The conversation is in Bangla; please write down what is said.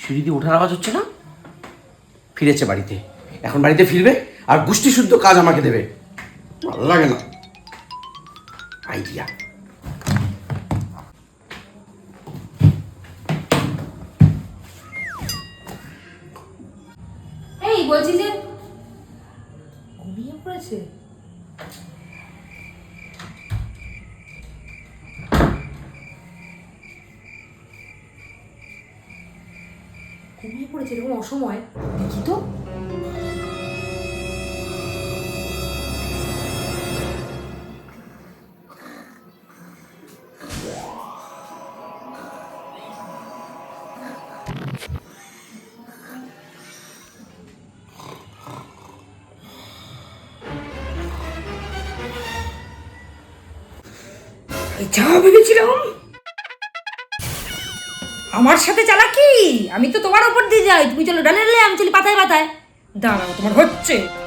সিঁড়ি দিয়ে ওঠার আওয়াজ হচ্ছে না? ফিরেছে বাড়িতে। এখন বাড়িতে ফিরবে আর গোষ্ঠী শুদ্ধ কাজ আমাকে দেবে। ভালো লাগে না। আইডিয়া। এই বলছি যে ঘুমিয়ে পড়েছে? ঘুমিয়ে পড়েছে এরকম অসময়? দেখি তো। ভেবেছিলাম আমার সাথে চালা চালাকি আমি তো তোমার ওপর দিয়ে যাই। তুমি চলো ডালে ডালে, আমি চলি পাতায় পাতায়। দাঁড়াও, তোমার হচ্ছে।